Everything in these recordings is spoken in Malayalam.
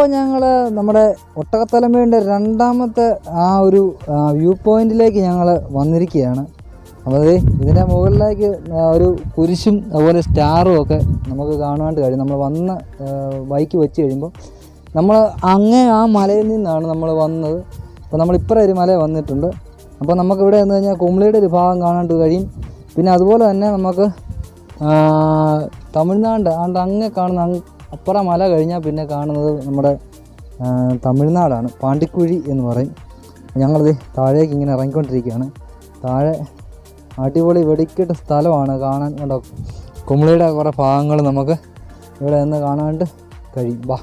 അപ്പോൾ ഞങ്ങൾ നമ്മുടെ ഒട്ടകത്തലമേന്റെ രണ്ടാമത്തെ ആ ഒരു വ്യൂ പോയിന്റിലേക്ക് ഞങ്ങൾ വന്നിരിക്കുകയാണ്. അപ്പോൾ ഇതിന്റെ മുകളിലേക്ക് ഒരു കുരിശും അതുപോലെ സ്റ്റാറും ഒക്കെ നമുക്ക് കാണാണ്ട് കഴിയും. നമ്മൾ വന്ന ബൈക്ക് വെച്ച് കഴിയുമ്പോൾ നമ്മൾ അങ്ങേ ആ മലയിൽ നിന്നാണ് നമ്മൾ വന്നത്. അപ്പോൾ നമ്മൾ ഇപ്പുറം ഒരു മല വന്നിട്ടുണ്ട്. അപ്പോൾ നമുക്ക് ഇവിടെ എന്ന് കഴിഞ്ഞാൽ കുമ്പളിയുടെ ഒരു ഭാഗം കാണാണ്ട് കഴിയും. പിന്നെ അതുപോലെ തന്നെ നമുക്ക് തമിഴ്നാട് ആണ്ട് അങ്ങേ കാണുന്ന അപ്പുറം മല കഴിഞ്ഞാൽ പിന്നെ കാണുന്നത് നമ്മുടെ തമിഴ്നാടാണ്. പാണ്ടിക്കുഴി എന്ന് പറയും. ഞങ്ങളത് താഴേക്ക് ഇങ്ങനെ ഇറങ്ങിക്കൊണ്ടിരിക്കുകയാണ്. താഴെ അടിപൊളി വെടിക്കെട്ട് സ്ഥലമാണ് കാണാൻ. കണ്ടോ? കുമളിയുടെ കുറേ ഭാഗങ്ങൾ നമുക്ക് ഇവിടെ നിന്ന് കാണാണ്ട് കഴിയും. വാ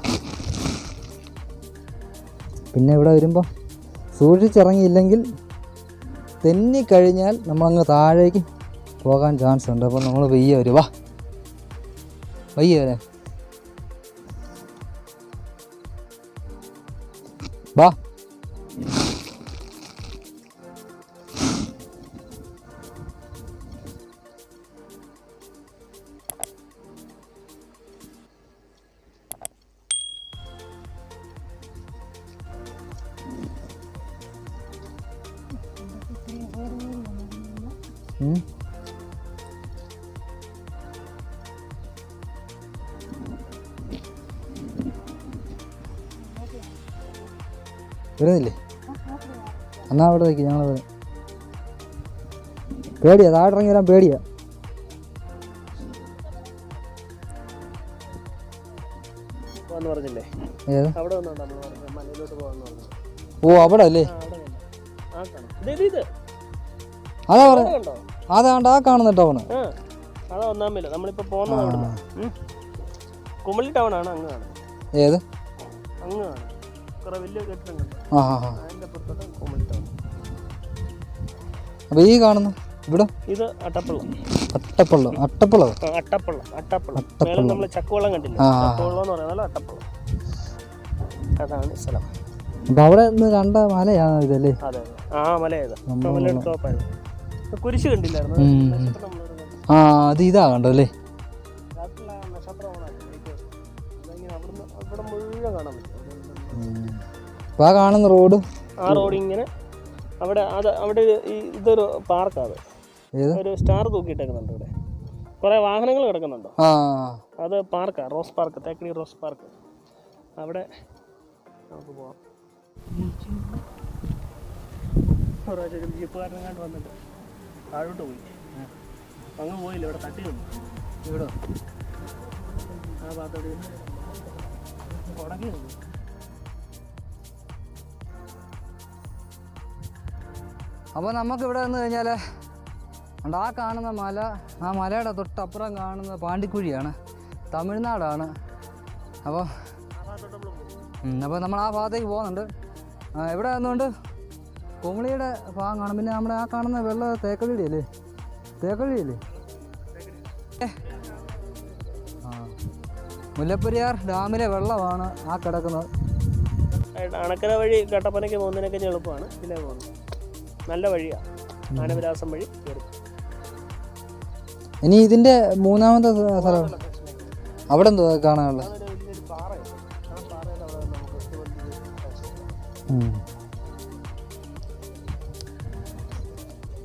പിന്നെ ഇവിടെ വരുമ്പോൾ സൂക്ഷിച്ചിറങ്ങിയില്ലെങ്കിൽ തെന്നിക്കഴിഞ്ഞാൽ നമ്മളങ്ങ് താഴേക്ക് പോകാൻ ചാൻസ് ഉണ്ട്. അപ്പോൾ നമ്മൾ വയ്യ വരുവാ വാ വയ്യ വരുന്നില്ലേ? എന്നാ അവിടെ നിൽക്കി ഞങ്ങൾ പേടിയാ താഴെ ഇറങ്ങി വരാൻ പേടിയാ. ഓ അവിടെ അല്ലേ? അതാ പറഞ്ഞു അതാണ്ട് ആ കാണുന്ന ടൗണ് അതാ നമ്മളിപ്പോ പോകുന്നത് അവിടുന്ന്. കുമളി ടൗൺ ആണ് അങ്ങ് കാണും ഏത്? അങ്ങ് കാണും കുറെ വലിയ കെട്ടിടം കണ്ടോ ആ ആ ആ. അതിന്റെ അപ്പുറത്തോട്ട് കുമളി ടൗൺ അപ്പോൾ ഈ കാണുന്നു ഇവിടെ? ഇത് അട്ടപ്പള്ളം. അട്ടപ്പള്ളം. അട്ടപ്പള്ളം. നമ്മൾ ചക്കുവെള്ളം കണ്ടില്ല. എന്ന് പറയുന്നത് അട്ടപ്പള്ളം. അതാണ് സ്ഥലം. അപ്പോൾ അവിടെ നിന്ന് കണ്ട മലയാണ് ഇതല്ലേ? അതെ ആ മല ഏതാ നമ്മൾ മലയുടെ ടോപ്പായിരുന്നു ഇപ്പൊ കുരിശ് കണ്ടില്ലായിരുന്നു. ആ അത് ഇതാ കണ്ടല്ലേ അപ്പോൾ ആ കാണുന്ന റോഡ്? ആ റോഡ് ഇങ്ങനെ അവിടെ അത് അവിടെ ഇതൊരു പാർക്കാണ് ഒരു സ്റ്റാർ തൂക്കിയിട്ടേക്കുന്നുണ്ട് ഇവിടെ. കുറേ വാഹനങ്ങൾ കിടക്കുന്നുണ്ടോ? ആ. അത് പാർക്കാ rose park Thekkady rose park. അവിടെ നമുക്ക് പോവാം. ഒരു പ്രാവശ്യം ജീപ്പുകാരനെങ്ങാണ്ട് വന്നിട്ട് താഴോട്ട് പോയി. അങ്ങ് പോയില്ല ഇവിടെ തട്ടി വന്നു ഇവിടെ ആ ഭാഗത്തോട്ട് ഉടങ്ങി വന്നു അപ്പോൾ നമുക്ക് ഇവിടെ വന്നു കഴിഞ്ഞാൽ ആ കാണുന്ന മല ആ മലയുടെ തൊട്ടപ്പുറം കാണുന്ന പാണ്ടിക്കുഴിയാണ് തമിഴ്നാടാണ്. അപ്പോൾ അപ്പോൾ നമ്മൾ ആ ഭാഗത്തേക്ക് പോകുന്നുണ്ട്. എവിടെ ഇവിടെ വന്നുകൊണ്ട് കുമളിയുടെ ഭാഗം കാണും പിന്നെ നമ്മുടെ ആ കാണുന്ന വെള്ള തേക്കടിയുടെ അല്ലേ തേക്കടിയല്ലേ ആ. മുല്ലപ്പെരിയാർ ഡാമിലെ വെള്ളമാണ് ആ കിടക്കുന്നത്. അണക്കര വഴി കട്ടപ്പനയ്ക്ക് പോകുന്നതിനൊക്കെ എളുപ്പമാണ്. ഇതിലേ പോകുന്നത്. നല്ല വഴിയാണ് ആനവിലാസം വഴി കയറി ഇനി ഇതിന്റെ മൂന്നാമത്തെ സ്ഥ- സ്ഥലം. അവിടെ എന്തോ കാണാനുള്ളത്?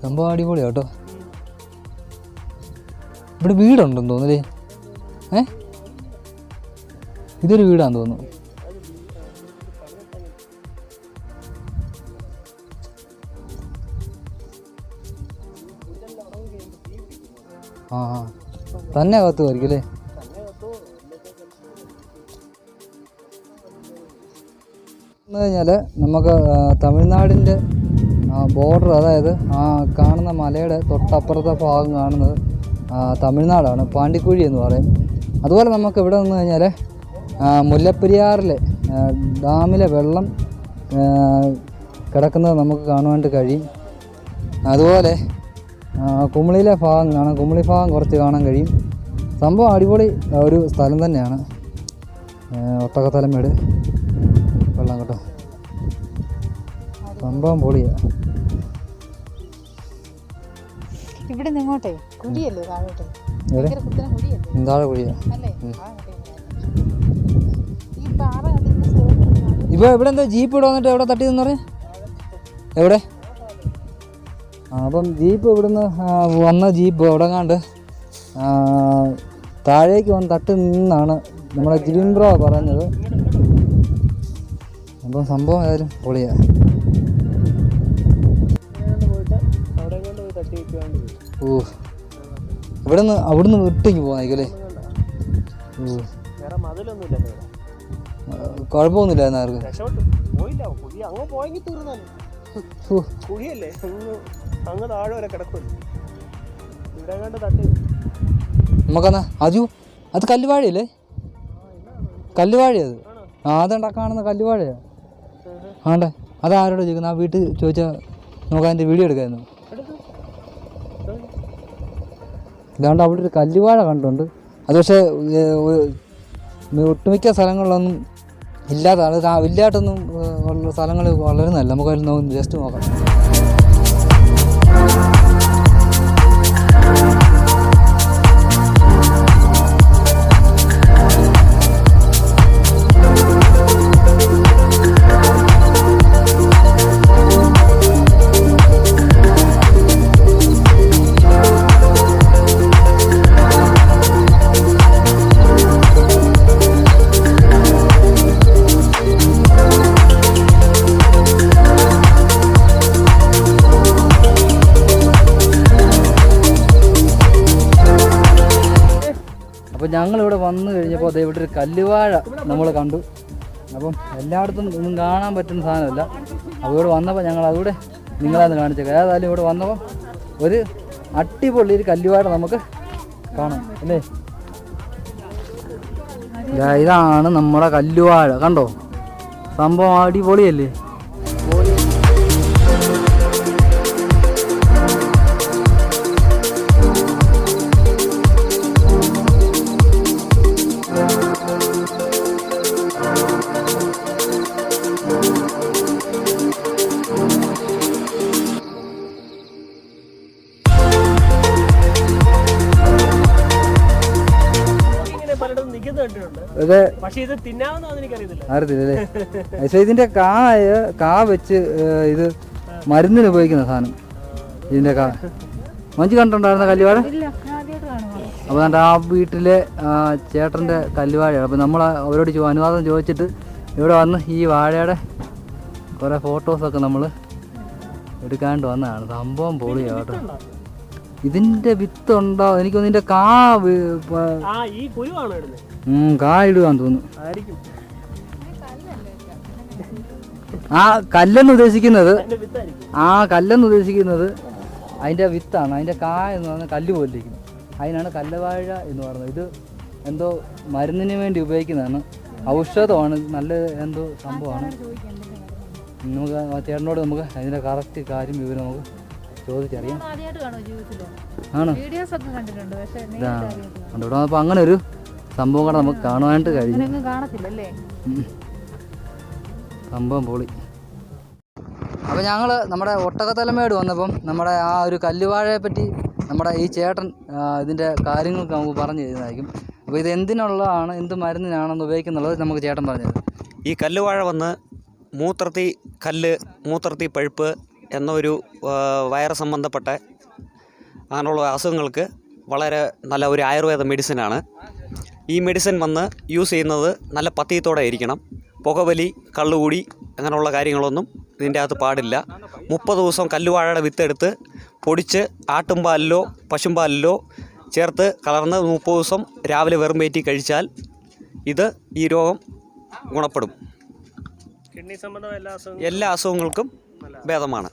സംഭവം അടിപൊളിയാ കേട്ടോ ഇവിടെ വീടുണ്ടെന്ന് തോന്നുന്നല്ലേ ഏ? ഇതൊരു വീടാന്ന് തോന്നുന്നു. ആ തന്നെ കത്തുമായിരിക്കും അല്ലേ? കഴിഞ്ഞാൽ നമുക്ക് ആ, ബോർഡർ അതായത് ആ കാണുന്ന മലയുടെ തൊട്ടപ്പുറത്തെ ഭാഗം കാണുന്നത് തമിഴ്നാടാണ് പാണ്ടിക്കുഴി എന്ന് പറയും. അതുപോലെ നമുക്ക് ഇവിടെ നിന്ന് കഴിഞ്ഞാൽ മുല്ലപ്പെരിയാറിലെ ഡാമിലെ വെള്ളം കിടക്കുന്നത് നമുക്ക് കാണുവാനായിട്ട് കഴിയും. അതുപോലെ കുമിളിയിലെ ഭാഗം കാണാം കുമിളി ഭാഗം കുറച്ച് കാണാൻ കഴിയും. സംഭവം അടിപൊളി ഒരു സ്ഥലം തന്നെയാണ്. ഒട്ടകത്തലമേട്. വെള്ളം കേട്ടോ. സംഭവം പൊളിയാ. ഇവിടെ നിന്ന് ഇങ്ങോട്ടേ കുഴിയല്ലേ താഴോട്ട്? എവിടെ? ഭയങ്കര കുത്തനെ കുഴിയല്ലേ? എന്താഴെ പൊളിയാ അല്ലേ? ആ ഈ പാറ ഇപ്പോൾ ഇവിടെ എന്താ ജീപ്പ് ഇവിടെ വന്നിട്ട് എവിടെ തട്ടി പറഞ്ഞേ? എവിടെ? ആ അപ്പം ജീപ്പ് ഇവിടുന്ന് വന്ന ജീപ്പ് അവിടെ കണ്ട് താഴേക്ക് വന്ന് തട്ടി നിന്നാണ് നമ്മുടെ ജിബിൻ ബ്രോ പറഞ്ഞത്. അപ്പം സംഭവം ഏതായാലും പൊളിയാ. പോകാനായിക്കല്ലേ ഇവിടെ ആ, കുഴപ്പമൊന്നുമില്ലായിരുന്നു ആർക്ക്? രക്ഷപ്പെട്ടു. പോയില്ല കുഴി അങ്ങ് പോയെങ്കിൽ തീർന്നാലും ഓ കുഴിയല്ലേ അങ്ങ് അങ്ങ് താഴെ വരെ കിടക്കുമല്ലോ ഇവിടെ കണ്ട് തട്ടി. നമുക്കെന്നാ അജു അത് കല്ലുവാഴയല്ലേ? കല്ലുവാഴ അത്. ആ അതുണ്ടാ കാണുന്ന കല്ലുവാഴയാ. ആണ്ടേ അത് ആരോട് ചോദിക്കുന്നത് ആ വീട്ടിൽ ചോദിച്ചാൽ നമുക്ക് അതിന്റെ വീഡിയോ എടുക്കായിരുന്നു. എടുക്ക്. ഇതാണ്ട് അവിടെ ഒരു കല്ലുവാഴ കണ്ടുണ്ട്. അത് പക്ഷേ ഒട്ടുമിക്ക സ്ഥലങ്ങളിലൊന്നും ഇല്ലാതെ ഇത് ആ വലുതായിട്ടൊന്നും ഏ, ഉള്ള സ്ഥലങ്ങൾ വളരുന്നതല്ല. നമുക്ക് അതിൽ ജസ്റ്റ് നോക്കാം. അപ്പോൾ ഞങ്ങളിവിടെ വന്നു കഴിഞ്ഞപ്പോൾ ദേ ഇവിടെ ഒരു കല്ലുവാഴ നമ്മൾ കണ്ടു. അപ്പം എല്ലായിടത്തും ഒന്നും കാണാൻ പറ്റുന്ന സാധനമല്ല. അപ്പോൾ ഇവിടെ വന്നപ്പോൾ ഞങ്ങൾ അതുകൂടെ നിങ്ങളാന്ന് കാണിച്ചേക്കാം. ഏതായാലും ഇവിടെ വന്നപ്പോൾ ഒരു അടിപൊളി ഒരു കല്ലുവാഴ നമുക്ക് കാണാം അല്ലേ? ഇതാണ് നമ്മുടെ കല്ലുവാഴ. കണ്ടോ? സംഭവം അടിപൊളിയല്ലേ? പക്ഷെ ഇത് തിന്നാവുന്ന എനിക്കറിയത്തില്ല. അറിയത്തില്ലല്ലേ പക്ഷേ ഇതിന്റെ കായ കാ വെച്ച് ഇത് മരുന്നിന് ഉപയോഗിക്കുന്ന സാധനം. ഇതിന്റെ കാ. മഞ്ച് കണ്ടിട്ടുണ്ടായിരുന്ന കല്ലുവാഴ? അപ്പോൾ എന്നിട്ട് ആ വീട്ടിലെ ചേട്ടന്റെ ചേട്ടന്റെ കല്ലുവാഴയാണ്. അപ്പോൾ നമ്മൾ അവരോട് അനുവാദം ചോദിച്ചിട്ട് ഇവിടെ വന്ന് ഈ വാഴയുടെ കുറേ ഫോട്ടോസൊക്കെ നമ്മൾ എടുക്കാണ്ട് വന്നതാണ്. സംഭവം പൊളിയാണ് കേട്ടോ വിത്ത് വിത്തുണ്ടോ? എനിക്ക് ഇതിന്റെ കാ ആ ഈ കുരുവാണോ ഇടുന്നത് കാ ഇടുവാന്ന് തോന്നുന്നു. ആ കല്ലെന്ന് ഉദ്ദേശിക്കുന്നത് അതിന്റെ വിത്തായിരിക്കും. ആ കല്ലെന്ന് ഉദ്ദേശിക്കുന്നത് അതിന്റെ വിത്താണ്. അതിന്റെ കായ എന്ന് പറഞ്ഞാൽ കല്ല് പോലിരിക്കും അതിനാണ് കല്ലവാഴ എന്ന് പറയുന്നത്. ഇത് എന്തോ മരുന്നിന് വേണ്ടി ഉപയോഗിക്കുന്നതാണ്. ഔഷധമാണ്. നല്ല എന്തോ സംഭവമാണ്. നമുക്ക് ചേട്ടനോട് നമുക്ക് അതിന്റെ കറക്റ്റ് കാര്യം വിവരം നമുക്ക് ചോദിച്ചറിയാം. ആണോ? അതുകൊണ്ട് ഇവിടെ വന്നപ്പോൾ അങ്ങനെ ഒരു സംഭവം കൂടെ നമുക്ക് കാണുവാനായിട്ട് കഴിഞ്ഞു. സംഭവം പൊളി. അപ്പോൾ ഞങ്ങൾ നമ്മുടെ ഒട്ടകത്തലമേട് വന്നപ്പം നമ്മുടെ ആ ഒരു കല്ലുവാഴയെ പറ്റി നമ്മുടെ ഈ ചേട്ടൻ ഇതിന്റെ ഇതിന്റെ കാര്യങ്ങൾക്ക് നമുക്ക് പറഞ്ഞു തരുന്നതായിരിക്കും. അപ്പോൾ ഇത് എന്തിനുള്ളതാണ് എന്ത് മരുന്നിനാണെന്ന് ഉപയോഗിക്കുന്നുള്ളത് നമുക്ക് ചേട്ടൻ പറഞ്ഞത് ഈ കല്ലുവാഴ വന്ന് മൂത്രത്തി കല്ല് മൂത്രത്തി പഴുപ്പ് എന്നൊരു വയറ് സംബന്ധപ്പെട്ട അങ്ങനെയുള്ള അസുഖങ്ങൾക്ക് വളരെ നല്ല ഒരു ആയുർവേദ മെഡിസിനാണ്. ഈ മെഡിസിൻ വന്ന് യൂസ് ചെയ്യുന്നത് നല്ല പത്തിയത്തോടെ ഇരിക്കണം പുകവലി കള്ളുകൂടി അങ്ങനെയുള്ള കാര്യങ്ങളൊന്നും ഇതിന്റെ അകത്ത് പാടില്ല. മുപ്പത് ദിവസം കല്ലുവാഴയുടെ വിത്തെടുത്ത് പൊടിച്ച് ആട്ടുംപാലിലോ പശുമ്പാലിലോ ചേർത്ത് കലർന്ന് മുപ്പത് ദിവസം രാവിലെ വെറും വേറ്റി കഴിച്ചാൽ ഇത് ഈ രോഗം ഗുണപ്പെടും. കിഡ്നി സംബന്ധമായ എല്ലാ അസുഖങ്ങൾക്കും ഭേദമാണ്.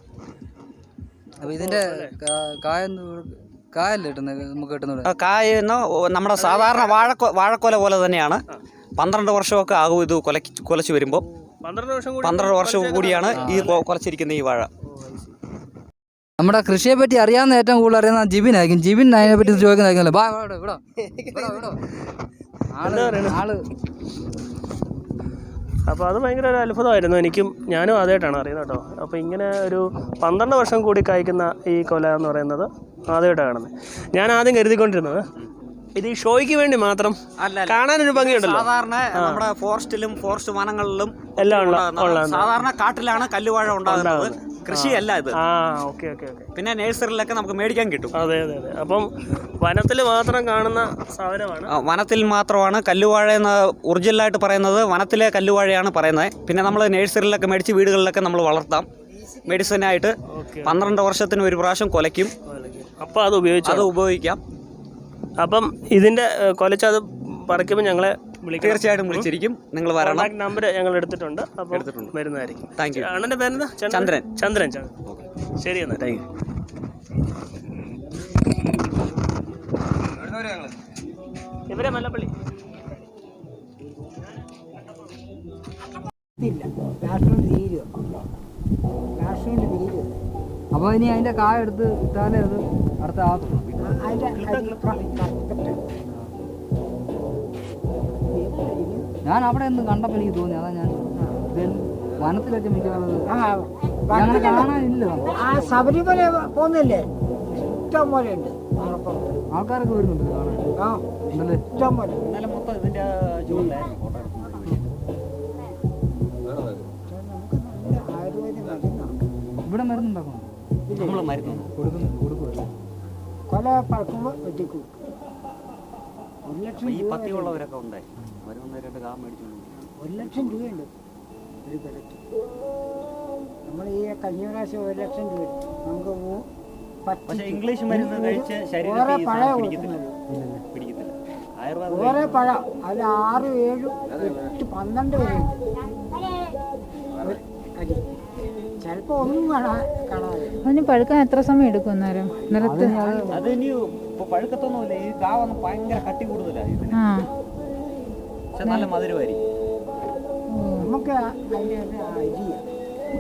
അപ്പോൾ ഇതിന്റെ കായ കായല്ലേ കിട്ടുന്നത് നമുക്ക് കിട്ടുന്നത് കായ എന്ന് നമ്മുടെ സാധാരണ വാഴക്കൊ വാഴക്കൊല പോലെ തന്നെയാണ്. പന്ത്രണ്ട് വർഷമൊക്കെ ആകും ഇത് കൊല കൊലച്ചു വരുമ്പോൾ. പന്ത്രണ്ട് വർഷം പന്ത്രണ്ട് വർഷം കൂടിയാണ് ഈ കൊലച്ചിരിക്കുന്ന ഈ വാഴ. നമ്മുടെ കൃഷിയെ പറ്റി അറിയാവുന്ന ഏറ്റവും കൂടുതൽ അറിയുന്ന ജിബിനായിരിക്കും. ജിബിൻ അതിനെ പറ്റി ചോദിക്കുന്നതായിരിക്കും ബാ ഇവിടെ ഇവിടെ. ഇവിടെ ഇവിടെ. ആൾ ആൾ. അപ്പോൾ അത് ഭയങ്കര ഒരു അത്ഭുതമായിരുന്നു. എനിക്കും ഞാനും ആദ്യമായിട്ടാണ് അറിയുന്നത് കേട്ടോ. അപ്പോൾ ഇങ്ങനെ ഒരു പന്ത്രണ്ട് വർഷം കൂടി കായ്ക്കുന്ന ഈ കൊല എന്ന് പറയുന്നത് ആദ്യമായിട്ടാണ് കാണുന്നത്. ഞാൻ ആദ്യം കരുതിക്കൊണ്ടിരുന്നത് ഇത് ഈ ഷോയ്ക്ക് വേണ്ടി മാത്രം അല്ല കാണാൻ ഒരു ഭംഗിയുണ്ടല്ലോ. സാധാരണ നമ്മുടെ ഫോറസ്റ്റിലും ഫോറസ്റ്റ് വനങ്ങളിലും എല്ലാം സാധാരണ കാട്ടിലാണ് കല്ലുവാഴ ഉണ്ടാകുന്നത്. കൃഷിയല്ല ഇത്. പിന്നെ നഴ്സറിയിലൊക്കെ നമുക്ക് മേടിക്കാൻ കിട്ടും. അതെ അതെ അതെ. അപ്പം വനത്തിൽ മാത്രം കാണുന്ന സാധനമാണ്. വനത്തിൽ മാത്രമാണ് കല്ലുവാഴ എന്ന് ഒറിജിനലായിട്ട് പറയുന്നത്. വനത്തിലെ കല്ലുവാഴയാണ് പറയുന്നത്. പിന്നെ നമ്മൾ നഴ്സറിയിലൊക്കെ മേടിച്ച് വീടുകളിലൊക്കെ നമ്മൾ വളർത്താം. മെഡിസിനായിട്ട് പന്ത്രണ്ട് വർഷത്തിന് ഒരു പ്രാവശ്യം കൊലയ്ക്കും. അപ്പോൾ അത് ഉപയോഗിച്ചു അത് ഉപയോഗിക്കാം. അപ്പം ഇതിന്റെ കൊലച്ച അത് പറിക്കുമ്പോൾ ഞങ്ങളെ വിളിക്കാം തീർച്ചയായിട്ടും വിളിച്ചിരിക്കും. നിങ്ങൾ വരണം. നമ്പർ ഞങ്ങൾ എടുത്തിട്ടുണ്ട്. അപ്പോൾ എടുത്തിട്ടുണ്ട്. വരുന്നതായിരിക്കും. താങ്ക് യു അണ്ണന്റെ പേരെന്താ? ചന്ദ്രൻ. ചന്ദ്രൻ. ചന്ദ്രൻ ശരി എന്നാ. താങ്ക് യു ഇവരെ മല്ലപ്പള്ളി. അപ്പോൾ ഇനി അതിന്റെ കായ എടുത്ത് ഇട്ടാലേ അത് അടുത്ത ആ അതിന്റെ അരി കറക്റ്റ് ഞാൻ അവിടെ ഒന്ന് കണ്ടപ്പോൾ എനിക്ക് തോന്നി അതാ ഞാൻ. വനത്തിലൊക്കെ മിക്കവാറും. കാണാനില്ല. ആ ശബരിമല പോകുന്നില്ലേ ഇഷ്ടം പോലെ ഉണ്ട് ആൾക്കാരൊക്കെ വരുന്നുണ്ട് കാണാൻ. ഇഷ്ടം പോലെ. മൊത്തം ഇതിന്റെ ഫോട്ടോ ഇവിടെ മരുന്നുണ്ടാക്കണം. നമ്മൾ മരുന്ന് കൊടുക്കുന്നു കൊടുക്കുമല്ലോ കൊല പഴക്കുമ്പോൾ വെട്ടിക്കും. ഒരു ലക്ഷം ഈ രൂപ പത്തിയുള്ളവരൊക്കെ ഉണ്ടായി അവർ വന്ന് രണ്ട് കാ ഒരു ലക്ഷം രൂപയുണ്ട്. ഒരു കൊലയ്ക്ക് നമ്മൾ ഈ കഴിഞ്ഞ പ്രാവശ്യം ഒരു ലക്ഷം രൂപ നമുക്ക് ഊ- പക്ഷേ ഇംഗ്ലീഷ് മരുന്ന് ഒരു- കഴിച്ച് ശരീരത്തിൽ ഓരോ ഈ പഴം സാധനം പിടിക്കത്തില്ല. കൊടുക്കുന്നത് പിടിക്കത്തില്ല. ആയുർവേദം ഓരോ പഴം അതിൽ ആറ് ഏഴ് എട്ട് പന്ത്രണ്ട് വരെ ഉണ്ട് ഒരു അരി ചിലപ്പോൾ ഒന്നും കാണാൻ കാണാതെ അതിന് പഴുക്കാൻ എത്ര സമയം എടുക്കും അന്നേരം? നിലത്ത് അത് ഇനി ഇപ്പൊ പഴുക്കത്തൊന്നുമില്ല. ഈ കാ വന്ന് ഭയങ്കര കട്ടി കൂടുതലാണ് ഇതിന്. ആ. പക്ഷെ നല്ല മധുരമായിരിക്കും. നമുക്ക് അതിന്റെ അരിയാണ്